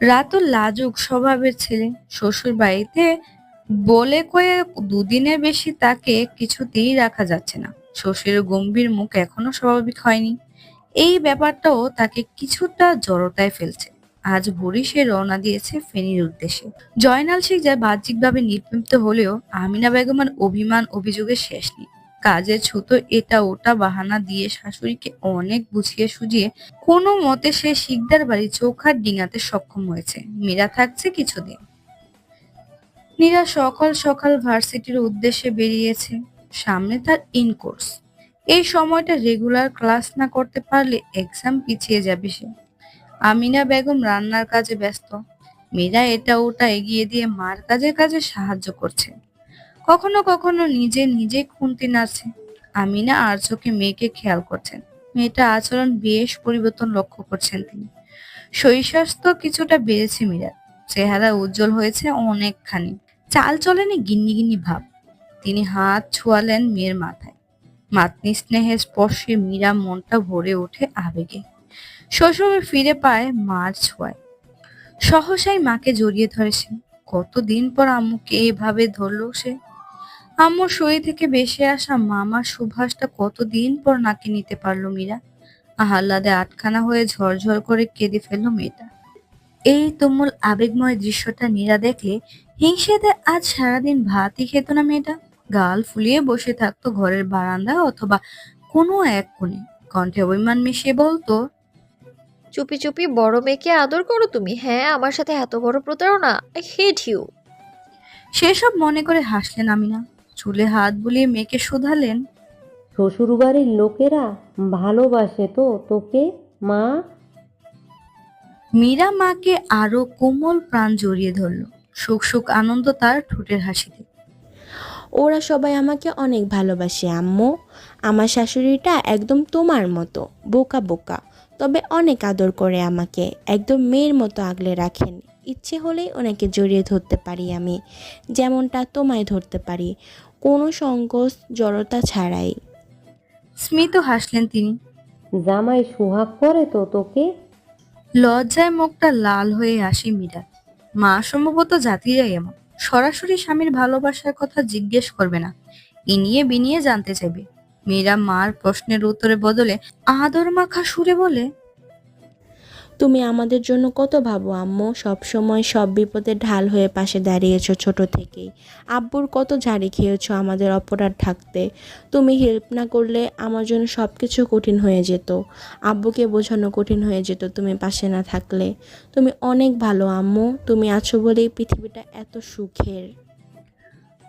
রাতুল লাজুক স্বভাবের ছেলে। শ্বশুর বাড়িতে বলে কয়ে দুদিনের বেশি তাকে কিছুতেই রাখা যাচ্ছে না। শ্বশুরের গম্ভীর মুখ এখনও স্বাভাবিক হয়নি। এই ব্যাপারটাও তাকে কিছুটা জড়তায় ফেলছে। আজ ভোরে সে রওনা দিয়েছে ফেনীর উদ্দেশ্যে। জয়নাল শেখ যা বাহ্যিকভাবে নির্মিত হলেও আমিনা বেগমের অভিমান অভিযোগের শেষ নেই। কাজের ছুতো, এটা ওটা বাহানা দিয়ে শাশুড়িকে অনেক বুঝিয়ে সুঝিয়ে কোনো মতে সে শিকদার বাড়ি চৌখাট ডিঙাতে সক্ষম হয়েছে। মীরা থাকছে কিছুদিন। নীরা সকাল সকাল ভার্সিটির উদ্দেশ্যে বেরিয়েছে। সামনে তার ইন কোর্স এই সময়টা রেগুলার ক্লাস না করতে পারলে এক্সাম পিছিয়ে যাবে সে। আমিনা বেগম রান্নার কাজে ব্যস্ত। মীরা এটা ওটা এগিয়ে দিয়ে মার কাজে কাজে সাহায্য করছে। কখনো কখনো নিজে নিজে খুন্তি নাড়ছে আমিনা আর চোখে মেয়েকে খেয়াল করছেন। মেয়েটা আচরণ বেশ পরিবর্তন লক্ষ্য করছেন তিনি। শরীর-স্বাস্থ্য কিছুটা বেড়েছে মীরার। চেহারা উজ্জ্বল হয়েছে অনেকখানি। চাল চলেনি গিন্নি গিন্নি ভাব। তিনি হাত ছোঁয়ালেন মেয়ের মাথায়। মাতনি স্নেহের স্পর্শে মীরা মনটা ভরে ওঠে আবেগে। শ্বশুর ফিরে পায় মার ছোঁয়ায়। সহসাই মাকে জড়িয়ে ধরে সে কতদিন পর আম্মুকে এভাবে ধরলো সে? আম্মুর শরীর থেকে বেশি আসা মামার সুভাষটা কতদিন পর নাকে নিতে পারল মীরা? আহ্লাদে আটখানা হয়ে ঝরঝর করে কেঁদে ফেলল মেয়েটা। এই তুমুল আবেগময় দৃশ্যটা নীরা দেখলে হিংসেতে আজ সারাদিন ভাতই খেত না মেয়েটা। গাল ফুলিয়ে বসে থাকতো ঘরের বারান্দা অথবা কোনো এক কোণে। কণ্ঠে অভিমান মিশিয়ে বলতো চুপি চুপি বড় মেয়েকে আদর করো তুমি। হ্যাঁ আমার সাথে এত বড় প্রতারণা। আই হেট ইউ সেসব মনে করে হাসলেন আমিনা। চুলে হাত বুলিয়ে মেয়েকে শুধালেন। শ্বশুরবাড়ির লোকেরা ভালোবাসে তো তোকে মা। মীরা মাকে আরও কোমল প্রাণ জড়িয়ে ধরল। সুখ সুখ আনন্দ তার ঠোঁটের হাসিতে। ওরা সবাই আমাকে অনেক ভালোবাসে আম্মু। আমার শাশুড়িটা একদম তোমার মতো বোকা বোকা। তবে অনেক আদর করে আমাকে একদম মেয়ের মতো আগলে রাখেন। ইচ্ছে হলেই ওনাকে জড়িয়ে ধরতে পারি আমি যেমনটা তোমায় ধরতে পারি। কোনো সংকোচ জড়তা ছাড়াই। স্মিত হাসলেন তিনি। জামাই সোহাগ করে তো তোকে। লজ্জায় মুখটা লাল হয়ে আসে মীরা। মা সম্ভবত জাতিরাই এমন। সরাসরি স্বামীর ভালোবাসার কথা জিজ্ঞেস করবে না। ইনিয়ে বিনিয়ে জানতে চাইবে। মীরা মার প্রশ্নের উত্তরে বদলে আদর মাখা সুরে বলে তুমি আমাদের জন্য কত ভাবো, আম্মু? সব সময় সব বিপদে ঢাল হয়ে পাশে দাঁড়িয়েছো ছোট থেকেই। আব্বুর কত ঝাড়ি খেয়েছো আমাদের অপরাধ ঢাকতে তুমি হেল্প না করলে আমার জন্য সব কিছু কঠিন হয়ে যেত। আব্বুকে বোঝানো কঠিন হয়ে যেত তুমি পাশে না থাকলে। তুমি অনেক ভালো, আম্মু। তুমি আছো বলেই পৃথিবীটা এত সুখের।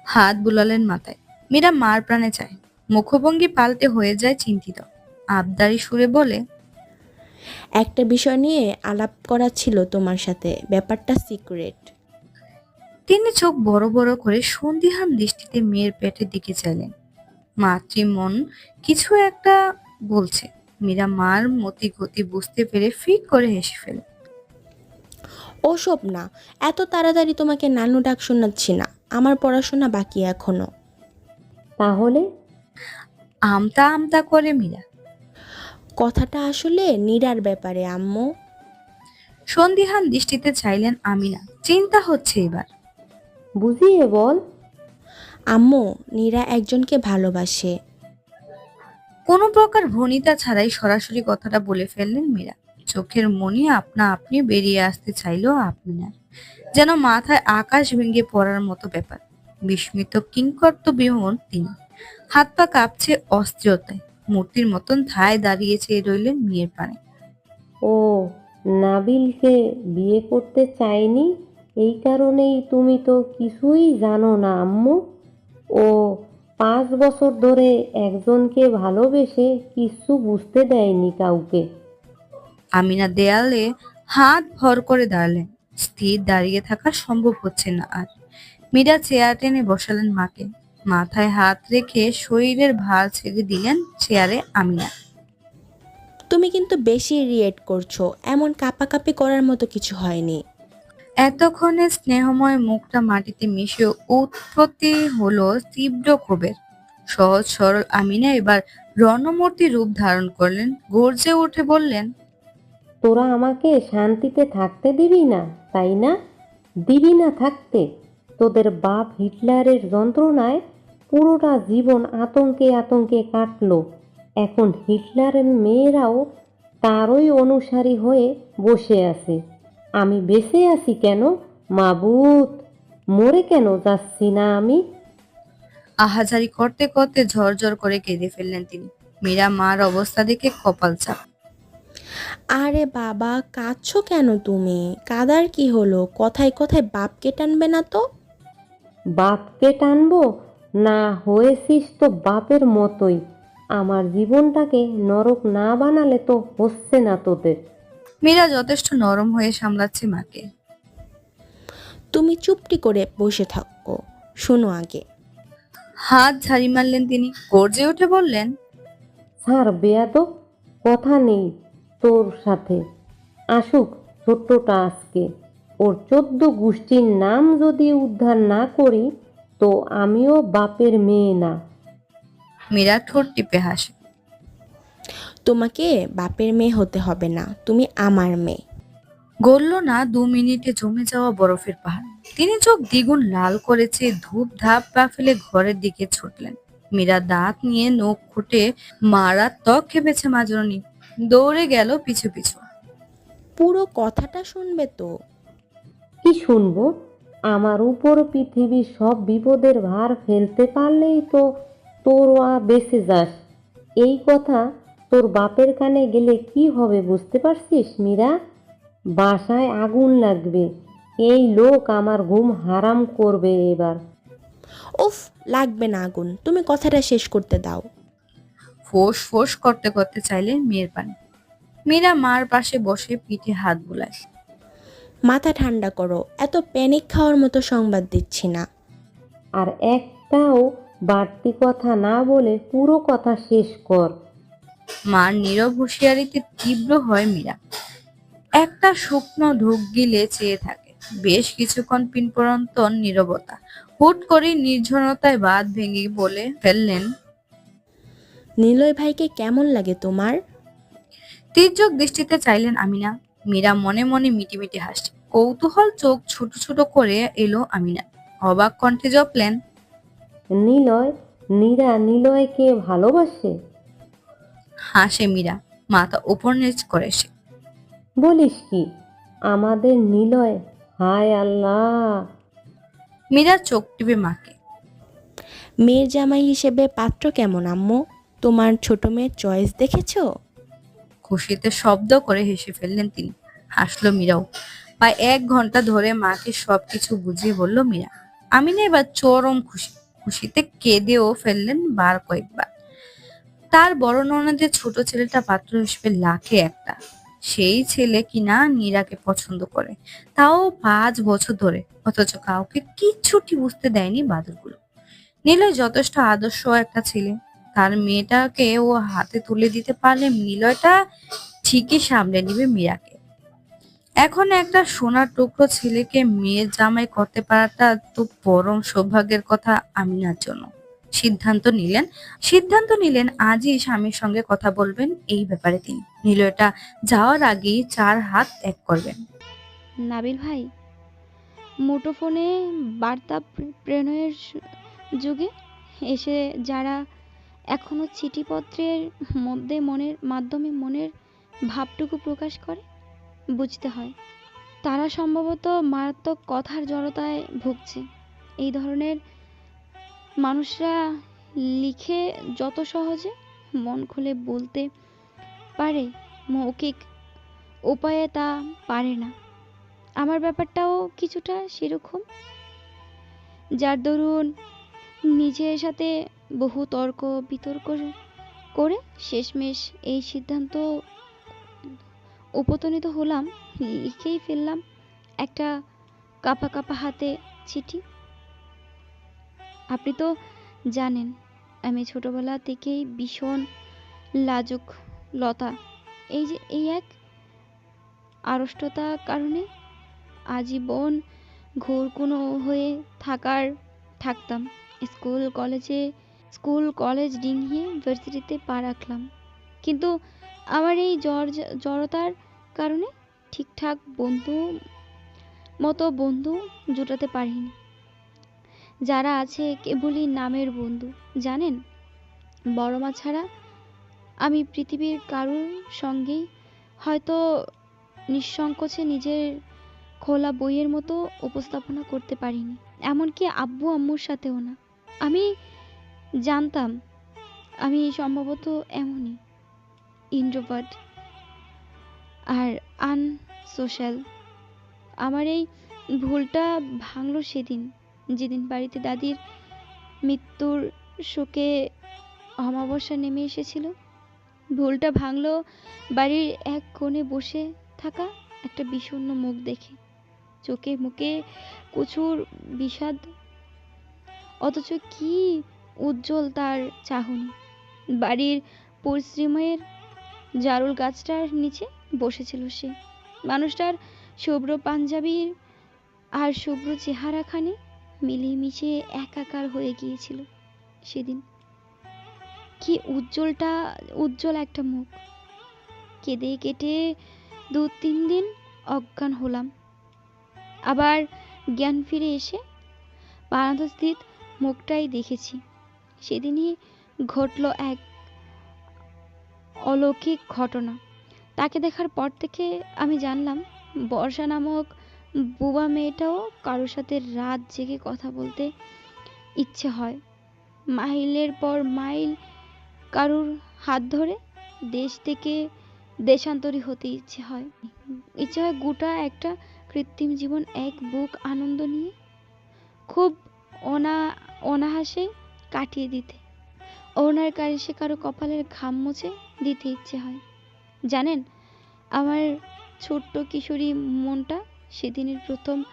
হাত বুলালেন মাথায়। মীরা মার প্রাণে চায়। মুখভঙ্গি পাল্টে হয়ে যায় চিন্তিত। আবদারি সুরে বলে একটা বিষয় নিয়ে আলাপ করা ছিল তোমার সাথে ব্যাপারটা সিক্রেট। তিনি চোখ বড় বড় করে সন্দিহান দৃষ্টিতে মেয়ের পেটের দিকে চাইলেন। মাতৃমন কিছু একটা বলছে। মীরা মার মতি গতি বুঝতে পেরে ফিক করে হেসে ফেলে ওসব না এত তাড়াতাড়ি তোমাকে নানু ডাক শোনাচ্ছি না আমার পড়াশোনা বাকি এখনও। তাহলে? আমতা আমতা করে মীরা কথাটা আসলে নীরার ব্যাপারে আম্মু। সন্দিহান দৃষ্টিতে চাইলেন আমিনা। চিন্তা হচ্ছে এবার। বুঝিয়ে বল। আম্মু নীরা একজনকে ভালোবাসে। কোনো প্রকার ভনিতা ছাড়াই সরাসরি কথাটা বলে ফেললেন মীরা। চোখের মনি আপনা আপনি বেরিয়ে আসতে চাইলো আপনার যেন মাথায় আকাশ ভেঙে পড়ার মতো ব্যাপার। বিস্মিত কিংকর্ত বিহন তিনি। হাত পা কাঁপছে অস্থিরতায়। মূর্তির মতন ঠায় দাঁড়িয়ে চেয়ে রইলেন মেয়ের পানে। ও নাবিলকে বিয়ে করতে চাইনি এই কারণেই তুমি তো কিছুই জানো না আম্মু। ও পাঁচ বছর ধরে একজনকে ভালোবেসে কিছু বুঝতে দেয়নি কাউকে। আমিনা দেয়ালে হাত ভর করে দাঁড়ালেন। স্থির দাঁড়িয়ে থাকা সম্ভব হচ্ছে না আর। মীরা চেয়ার টেনে বসালেন মাকে। মাথায় হাত রেখে শরীরের ভার ছেড়ে দিলেন চেয়ারে আমিনা তুমি কিন্তু বেশি রিয়েক্ট করছ এমন কাপাকাপি করার মতো কিছু হয়নি। এতক্ষণে স্নেহময় মুখটা মাটিতে মিশে উৎপত্তি হলো তীব্র ক্ষোভের। সহজ সরল আমিনা এবার রণমূর্তি রূপ ধারণ করলেন গর্জে উঠে বললেন তোরা আমাকে শান্তিতে থাকতে দিবি না তাই না? দিবি না থাকতে। তোদের বাপ হিটলারের যন্ত্রণায় পুরোটা জীবন আতঙ্কে আতঙ্কে কাটলো। এখন হিটলারের মেয়েরাও তারই অনুসারী হয়ে বসে আছে। আমি বেঁচে আছি কেন? মাবুত মরে কেন যাচ্ছি না আমি? আহাজারি করতে করতে ঝরঝর করে কেঁদে ফেললেন তিনি। মীরা মার অবস্থা দেখে কপাল চাপ। আরে বাবা কাঁদছো কেন তুমি? কাদার কি হলো? কথায় কথায় বাপকে টানবে না তো? বাপকে টানবো? না হয়েছিস তো বাপের মতোই। আমার জীবনটাকে নরক না বানালে তো হচ্ছে না তোদের। মীরা যথেষ্ট নরম হয়ে সামলাচ্ছে মাকে। তুমি চুপটি করে বসে থাকো শোনো আগে। হাত ঝাড়ি মারলেন তিনি গর্জে উঠে বললেন স্যার বেয়াদব কথা নেই তোর সাথে। আসুক ছোট্টটা আজকে। ওর চোদ্দ গোষ্ঠীর নাম যদি উদ্ধার না করি তো আমিও বাপের মেয়ে না। মীরা ঠোঁট টিপে হাসে। তোমাকে বাপের মেয়ে হতে হবে না তুমি আমার মেয়ে। গড়ল না দু মিনিটে জমে যাওয়া বরফের পাহাড়। তিনি চোখ দ্বিগুণ লাল করেছে ধূপ ধাপ পা ফেলে ঘরের দিকে ছুটলেন। মীরা দাঁত নিয়ে নখ খুঁটে মারাত্মক খেপেছে মাজরনি দৌড়ে গেল পিছু পিছু। পুরো কথাটা শুনবে তো? কি শুনব? আমার উপর পৃথিবীর সব বিপদের ভার ফেলতে পারলেই তো তোরা বেঁচে যাস। এই কথা তোর বাপের কানে গেলে কি হবে বুঝতে পারছিস মীরা? বাসায় আগুন লাগবে। এই লোক আমার ঘুম হারাম করবে এবার। উফ লাগবে না আগুন। তুমি কথাটা শেষ করতে দাও। ফোঁস ফোঁস করতে করতে চাইলেন মেয়ের পানি। মীরা মার পাশে বসে পিঠে হাত বুলায়। মাথা ঠান্ডা করো এত প্যানিক খাওয়ার মতো সংবাদ দিচ্ছি না। আর একটাও বাড়তি কথা না বলে পুরো কথা শেষ কর। মার নীরব হুঁশিয়ারিতে তীব্র হয় মীরা। একটা শুকনো ঢুক গিলে চেয়ে থাকে। বেশ কিছুক্ষণ পিনপরন্ত নীরবতা। হুট করে নির্জনতায় বাদ ভেঙে বলে ফেললেন নিলয় ভাইকে কেমন লাগে তোমার? তীর্যক দৃষ্টিতে চাইলেন আমিনা। মীরা মনে মনে মিটিমিটি হাসছে। কৌতূহল চোখ ছোট ছোট করে এলো আমিনা। অবাক কণ্ঠে জপলেন নিলয় নীরা নিলয়কে ভালোবাসে? হাসে মীরা মাথা উপর নিচ করে সে। বলিস কি আমাদের নিলয়? হায় আল্লাহ! মীরা চোখ টিপে মাকে মেয়ের জামাই হিসেবে পাত্র কেমন আম্মু? তোমার ছোট মেয়ের চয়েস দেখেছ? খুশিতে শব্দ করে হেসে ফেললেন তিনি। হাসলো মীরাও। প্রায় এক ঘণ্টা ধরে মাকে সবকিছু বুঝিয়ে বলল মীরা আমিনা এবার চরম খুশি, খুশিতে কেঁদেও ফেললেন বার কয়েকবার। তার বড় ননদের ছোট ছেলেটা পাত্র হিসেবে লাখে একটা। সেই ছেলে কিনা নীরাকে পছন্দ করে। তাও পাঁচ বছর ধরে। অথচ কাউকে কিচ্ছুটি বুঝতে দেয়নি বাদরগুলো নীলয় যথেষ্ট আদর্শ একটা ছেলে। তার মেয়েটাকে ও হাতে তুলে দিতে পারলে নিলয়টা ঠিকই সামলে নিবে মীরাকে। এখন একটা সোনার টুকরো ছেলেকে মেয়ের জামাই করতে পারাটা তো পরম সৌভাগ্যের কথা আমিনার জন্য। সিদ্ধান্ত নিলেন সিদ্ধান্ত নিলেন আজই স্বামীর সঙ্গে কথা বলবেন এই ব্যাপারে তিনি। নিলয়টা যাওয়ার আগেই চার হাত ত্যাগ করবেন। নাবিল ভাই, মুঠোফোনে বার্তা প্রেরণের যুগে এসে যারা এখনও চিঠিপত্রের মধ্যে মনের মাধ্যমে মনের ভাবটুকু প্রকাশ করে? বুঝতে হয়। তারা সম্ভবত মারাত্মক কথার জড়তায় ভুগছে। এই ধরনের মানুষরা লিখে যত সহজে মন খুলে বলতে পারে, মৌখিক উপায়ে তা পারে না। আমার ব্যাপারটাও কিছুটা সেরকম। যার দরুন নিজের সাথে বহু তর্ক বিতর্ক করে শেষমেশ এই সিদ্ধান্ত উপনীত হলাম। লিখেই ফেললাম একটা কাপা কাপা হাতে চিঠি। আপনি তো জানেন, আমি ছোটবেলা থেকেই ভীষণ লাজুক লতা। এই যে, এই এক আড়ষ্টতার কারণে আজীবন ঘোর কোনো হয়ে থাকার, থাকতাম। স্কুল, কলেজে স্কুল, কলেজ ডিঙিয়ে ভার্সিটিতে পা রাখলাম। কিন্তু আমার এই জ্বর জড়তার কারণে ঠিকঠাক বন্ধু মতো বন্ধু জোটাতে পারিনি। যারা আছে কেবলই নামের বন্ধু, জানেন? বড় মা ছাড়া আমি পৃথিবীর কারোর সঙ্গেই হয়তো নিঃসংকোচে নিজের খোলা বইয়ের মতো উপস্থাপনা করতে পারিনি। এমনকি আব্বু, আম্মুর সাথেও না। আমি জানতাম, আমি সম্ভবত এমনই ইন্ট্রোভার্ট আর আনসোশ্যাল আমার এই ভুলটা ভাঙলো সেদিন, যেদিন বাড়িতে দাদির মৃত্যুর শোকে অমাবস্যা নেমে এসেছিল। ভুলটা ভাঙলো বাড়ির এক কোণে বসে থাকা একটা বিষণ্ণ মুখ দেখে। চোখে মুখে প্রচুর বিষাদ, অথচ কি উজ্জ্বল তার চাহনি। বাড়ির পরিশ্রমের জারুল গাছটার নিচে বসেছিল সে। মানুষটার শুভ্র পাঞ্জাবির আর শুভ্র চেহারাখানি মিলিয়ে মিশে একাকার হয়ে গিয়েছিল সেদিন। কি উজ্জ্বলটা, উজ্জ্বল একটা মুখ। কেঁদে কেটে দু তিন দিন অজ্ঞান হলাম। আবার জ্ঞান ফিরে এসে বারান্দস্থিত মুখটাই দেখেছি। সেদিনই ঘটল এক অলৌকিক ঘটনা। তাকে দেখার পর থেকে আমি জানলাম, বর্ষা নামক বুবা মেয়েটাও কারোর সাথে রাত জেগে কথা বলতে ইচ্ছে হয়। মাইলের পর মাইল কারুর হাত ধরে দেশ থেকে দেশান্তরী হতে ইচ্ছে হয়। ইচ্ছে হয় গোটা একটা কৃত্রিম জীবন এক বুক আনন্দ নিয়ে, খুব অনা অনাহাসে কাটিয়ে দিতে। ওনার কারিসে কারও কপালের ঘাম মুছে দিতে ইচ্ছে হয়। জানেন, আমার ছোট্ট কিশোরী মনটা সেদিনের প্রথম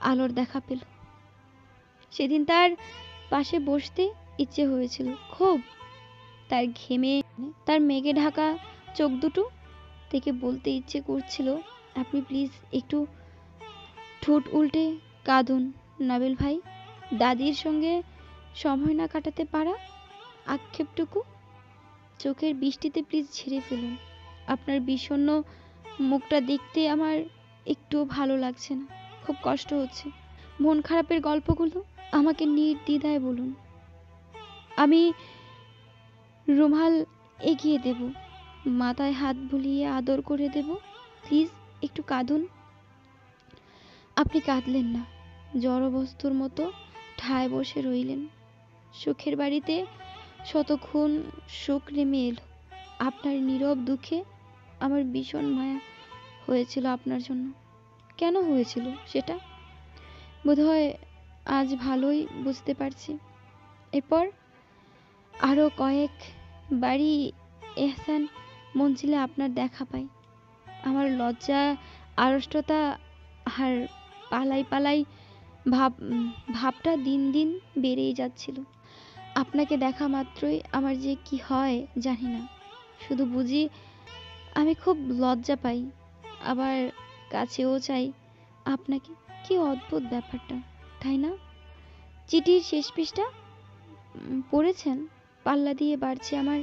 আলোর দেখা পেল। সেদিন তার পাশে বসতে ইচ্ছে হয়েছিল, খুব। তার ঘেমে, তার মেঘে ঢাকা চোখ দুটো থেকে বলতে ইচ্ছে করছিল, আপনি প্লিজ একটু ঠোঁট উল্টে কাঁদুন, নাবিল ভাই। দাদির সঙ্গে সময় না কাটাতে পারা আক্ষেপটুকু? চোখের বৃষ্টিতে প্লিজ ঝেড়ে ফেলুন। আপনার বিষণ্ণ মুখটা দেখতে আমার একটুও ভালো লাগছে না। খুব কষ্ট হচ্ছে। মন খারাপের গল্পগুলো আমাকে নির্দ্বিধায় বলুন। আমি রুমাল এগিয়ে দেব। মাথায় হাত বুলিয়ে আদর করে দেব। প্লিজ একটু কাঁদুন। আপনি কাঁদলেন না। জড়বস্তুর মতো ঠায় বসে রইলেন। সুখের বাড়িতে শতক্ষণ সুখ নেমে এলো। আপনার নীরব দুঃখে আমার ভীষণ মায়া হয়েছিল আপনার জন্য। কেন হয়েছিল সেটা? বোধহয় আজ ভালোই বুঝতে পারছি। এরপর আরও কয়েক বাড়ি এহসান মঞ্জিলে আপনার দেখা পাই। আমার লজ্জা, আড়ষ্টতা আর পালাই পালাই ভাব ভাবটা দিন দিন বেড়েই যাচ্ছিল। আপনাকে দেখা মাত্রই আমার যে কি হয়, জানি না। শুধু বুঝি আমি খুব লজ্জা পাই। আবার কাছেও চাই আপনাকে। কি অদ্ভুত ব্যাপারটা, তাই না? চিঠির শেষ পৃষ্ঠা? পড়েছেন? পাল্লা দিয়ে বাড়ছে আমার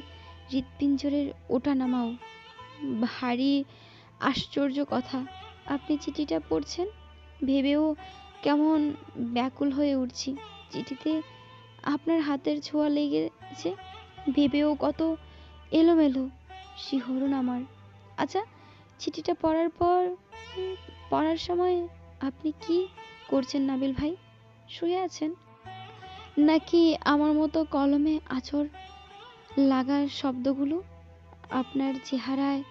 হৃৎপিঞ্জরের ওটা নামাও। ভারী, আশ্চর্য কথা। আপনি চিঠিটা পড়ছেন? ভেবেও কেমন ব্যাকুল হয়ে উঠছি। চিঠিতে আপনার হাতের ছোঁয়া লেগেছে? ভেবেও কত এলোমেলো। শিহরণ আমার। আচ্ছা চিঠিটা পড়ার পর পড়ার সময় আপনি কি করছেন নাবিল ভাই? শুয়ে আছেন? নাকি আমার মতো কলমে আছর লাগার শব্দগুলো আপনার চেহারায়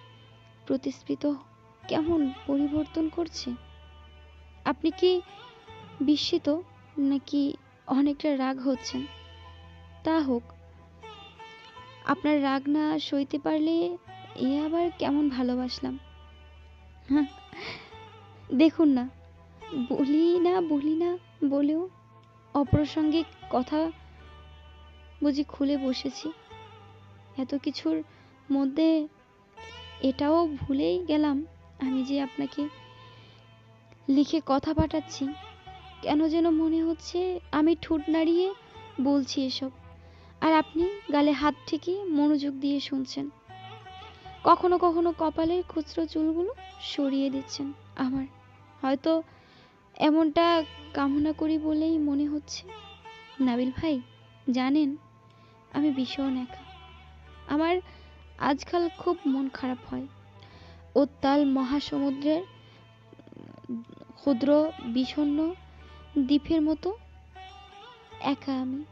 প্রতিস্ফৃত কেমন পরিবর্তন করছে? আপনি কি বিস্মিত নাকি অনেকটা রাগ হচ্ছেন। তা হোক, আপনার রাগ না সইতে পারলে এ আবার কেমন ভালোবাসলাম? দেখুন না, বলি না বলি না বলেও অপ্রাসঙ্গিক কথা বুঝি খুলে বসেছি। এত কিছুর মধ্যে এটাও ভুলেই গেলাম আমি যে আপনাকে লিখে কথা পাঠাচ্ছি। কেন যেন মনে হচ্ছে আমি ঠোঁট নাড়িয়ে বলছি এসব। আর আপনি গালে হাত ঠেকে মনোযোগ দিয়ে শুনছেন। কখনো কখনো কপালের খুচরো চুলগুলো সরিয়ে দিচ্ছেন আমার। হয়তো এমনটা কামনা করি বলেই মনে হচ্ছে। নাবিল ভাই, জানেন, আমি ভীষণ একা। আমার আজকাল খুব মন খারাপ হয়। উত্তাল মহাসমুদ্রের ক্ষুদ্র বিষণ্ণ দ্বীপের মতো। একা আমি।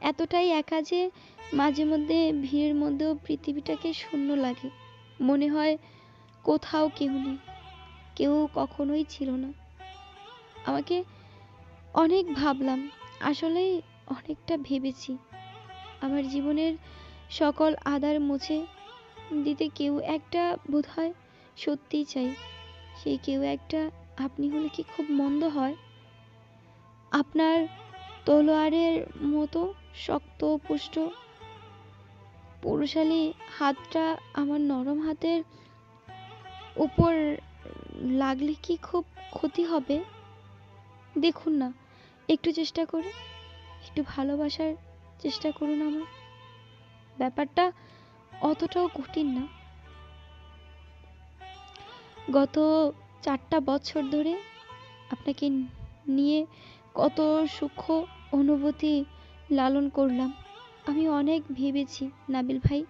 এতটাই একা যে মাঝে মধ্যে ভিড়ের মধ্যেও পৃথিবীটাকে শূন্য লাগে। মনে হয় কোথাও কেউ নেই। কেউ কখনোই ছিল না। আমাকে অনেক ভাবলাম, আসলেই অনেকটা ভেবেছি। আমার জীবনের সকল আদার মুছে দিতে কেউ একটা বোধ হয় সত্যিই চাই। সেই কেউ একটা আপনি হলে কি খুব মন্দ হয়? আপনার তলোয়ারের মতো শক্ত, পুষ্ট, পুরুষালী হাতটা আমার নরম হাতের উপর লাগলে কি খুব ক্ষতি হবে? দেখুন না, একটু চেষ্টা করে একটু ভালোবাসার চেষ্টা করুন আমার। ব্যাপারটা অতটাও কঠিন না। গত চারটা বছর ধরে আপনাকে নিয়ে কত সূক্ষ্ম অনুভূতি লালন করলাম। আমি অনেক ভেবেছি, নাবিল ভাই।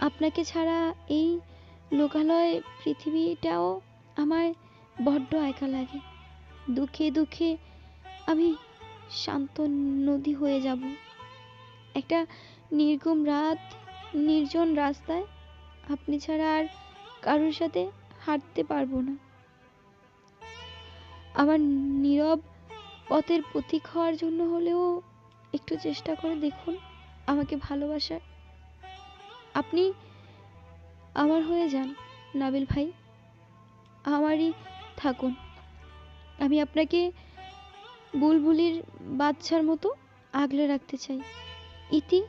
আপনাকে ছাড়া এই লোকালয় পৃথিবীটাও আমার বড্ড একা লাগে। দুঃখে দুঃখে আমি শান্ত নদী হয়ে যাব। একটা নির্গম রাত, নির্জন রাস্তায় আপনি ছাড়া আর কারোর সাথে হাঁটতে পারব না। আমার নীরব পথের প্রতীক হওয়ার জন্য হলেও একটু চেষ্টা করে দেখুন আমাকে ভালোবাসার। আপনি আমার হয়ে যান, নাবিল ভাই। আমারই থাকুন। আমি আপনাকে বুলবুলির বাচ্চার মতো আগলে রাখতে চাই। ইতি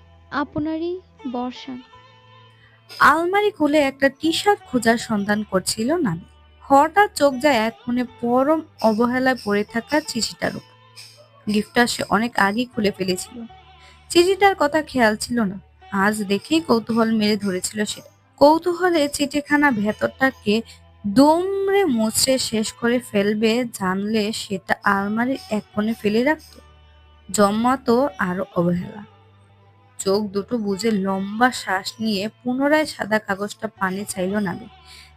আপনারই বর্ষা আলমারি খুলে একটা টি শার্ট খোঁজার সন্ধান করছিল নাবি হঠাৎ চোখ যায় এক কোণে পরম অবহেলায় পড়ে থাকা চিঠিটার উপর। গিফটটা সে অনেক আগেই খুলে ফেলেছিল। চিঠিটার কথা খেয়াল ছিল না। আজ দেখেই কৌতূহল মেরে ধরেছিল সে। কৌতূহলে চিঠিখানা ভেতরটাকে দুমড়ে মুচড়ে শেষ করে ফেলবে জানলে সেটা আলমারির এক কোণে ফেলে রাখতো। জন্মাতো আরও অবহেলা। চোখ দুটো বুজে লম্বা শ্বাস নিয়ে পুনরায় সাদা কাগজটা পানে চাইল নাবে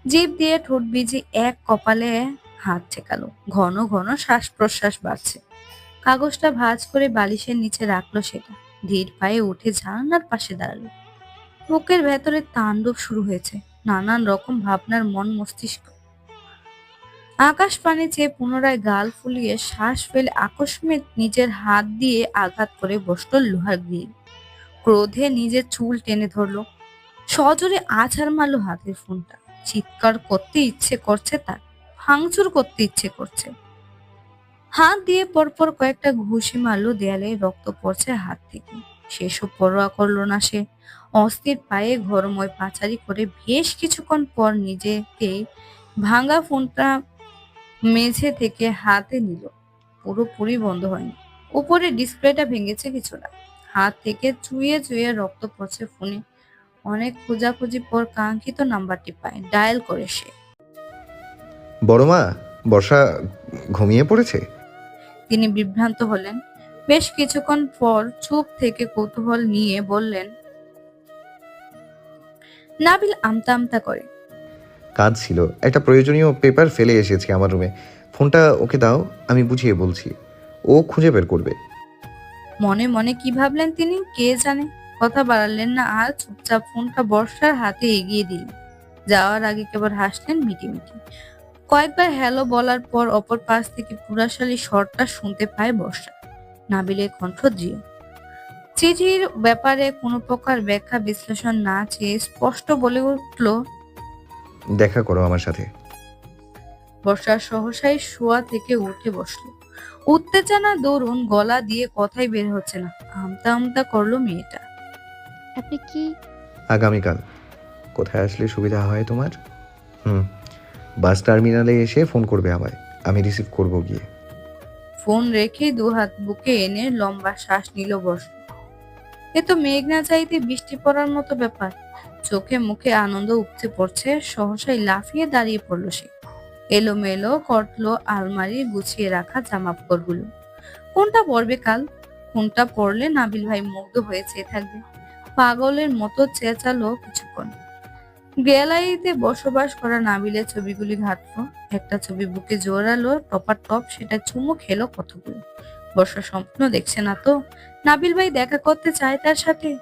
জিভ দিয়ে ঠোঁট ভিজে এক কপালে হাত ঠেকালো। ঘন ঘন শ্বাস প্রশ্বাস বাড়ছে। কাগজটা ভাঁজ করে বালিশের নিচে রাখল সেটা। ধীর পায়ে উঠে জানালার পাশে দাঁড়াল। বুকের ভেতরে তাণ্ডব শুরু হয়েছে, নানান রকম ভাবনার মন মস্তিষ্ক। আকাশ পানে চেয়ে পুনরায় গাল ফুলিয়ে শ্বাস ফেলে আকস্মিক নিজের হাত দিয়ে আঘাত করে বসল লোহার গ্রিল। ক্রোধে নিজের চুল টেনে ধরলো। সজোরে আছাড় মারলো হাতের ফোনটা। চিৎকার করতে ইচ্ছে করছে তার, ভাঙচুর করতে ইচ্ছে করছে। হাত দিয়ে পরপর কয়েকটা ঘুষি মারলো, দেয়ালে রক্ত পড়ছে হাত থেকে। সেসব পরোয়া করল না সে। অস্থির পায়ে ঘরময় পাচারি করে বেশ কিছুক্ষণ পর নিজেকে ভাঙা ফোনটা মেঝে থেকে হাতে নিল। পুরোপুরি বন্ধ হয়নি। উপরে ডিসপ্লেটা ভেঙেছে কিছুটা। হাত থেকে চুইয়ে চুইয়ে রক্ত পড়ছে ফোনে। অনেক খোঁজাখুঁজি পর কাঙ্ক্ষিত নাম্বারটি পায়। ডায়াল করে সে। বড় মা বর্ষা ঘুমিয়ে পড়েছে? তিনি বিভ্রান্ত হলেন। বেশ কিছুক্ষণ পর চুপ থেকে কৌতূহল নিয়ে বললেন নাবিল আমতা আমতা করে। কাজ ছিল একটা প্রয়োজনীয় পেপার ফেলে এসেছি আমার রুমে। ফোনটা ওকে দাও আমি বুঝিয়ে বলছি। ও খুঁজে বের করবে। মনে মনে কি ভাবলেন তিনি? কে জানে? কথা বাড়ালেন না আর চুপচাপ ফোনটা বর্ষার হাতে এগিয়ে দিলেন। যাওয়ার আগে কেবল হাসলেন মিটি মিটি কয়েকবার হ্যালো বলার পর অপর পাশ থেকে পুরাশালী স্বরটা শুনতে পায় বর্ষা। নাবিলের কণ্ঠ দৃঢ়। চিঠির ব্যাপারে কোনো প্রকার ব্যাখ্যা বিশ্লেষণ না চেয়ে স্পষ্ট বলে উঠল দেখা করো আমার সাথে। বর্ষা সহসাই শোয়া থেকে উঠে বসল। উত্তেজনা দরুন গলা দিয়ে কথাই বের হচ্ছে না। আমতা আমতা করল মেয়েটা। আপনি কি আগামীকাল। কোথায় আসলে সুবিধা হয় তোমার? হুম। বাস টার্মিনালে এসে ফোন করবে আমায়। আমি রিসিভ করব গিয়ে। ফোন রেখে দু হাত বুকে এনে লম্বা শ্বাস নিল বর্ষ এ তো মেঘ না চাইতে বৃষ্টি পড়ার মতো ব্যাপার। চোখে মুখে আনন্দ উপচে পড়ছে সহসাই লাফিয়ে দাঁড়িয়ে পড়ল সে। এলোমেলো কটলো আলমারি গুছিয়ে রাখা জামা কাপড়গুলো কোনটা পরবে কাল? কোনটা পরলে নাবিল ভাই মুগ্ধ হয়ে চেয়ে থাকবে? পাগলের মতো চেঁচালো কিছুক্ষণ। গ্যালারিতে বসবাস করা নাবিলের ছবিগুলি ঘাটলো একটা ছবি বুকে জোরালো টপার টপ সেটা চুমু খেলো কতগুলো? বর্ষা স্বপ্ন দেখছে না তো? নাবিল ভাই দেখা করতে চায় তার সাথে।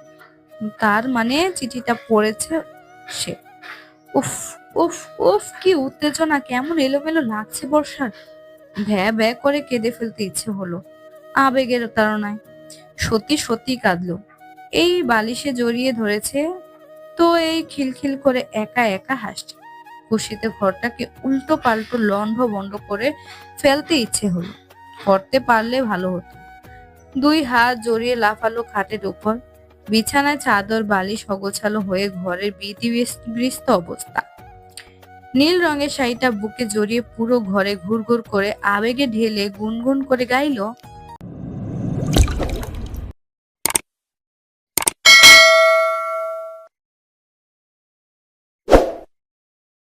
তার মানে চিঠিটা পড়েছে সে। উফ উফ উফ, কি উত্তেজনা, কেমন এলোমেলো লাগছে বর্ষার। ভ্যা ভ্যা করে কেঁদে ফেলতে ইচ্ছে হলো। আবেগের তাড়নায়। সত্যি সত্যি কাঁদলো। এই বালিশে জড়িয়ে ধরেছে তো এই খিলখিল করে একা একা হাসছে। খুশিতে ঘরটাকে উল্টো পাল্টো লন্ড বন্ধ করে ফেলতে ইচ্ছে হলো। করতে পারলে ভালো হতো। দুই হাত জড়িয়ে লাফালো খাটের উপর। বিছানায় চাদর, বালিশ অগোছালো হয়ে ঘরের বিধিবৃস্ত অবস্থা। নীল রঙের শাড়িটা বুকে জড়িয়ে পুরো ঘরে ঘুরঘুর করে আবেগে ঢেলে গুনগুন করে গাইলো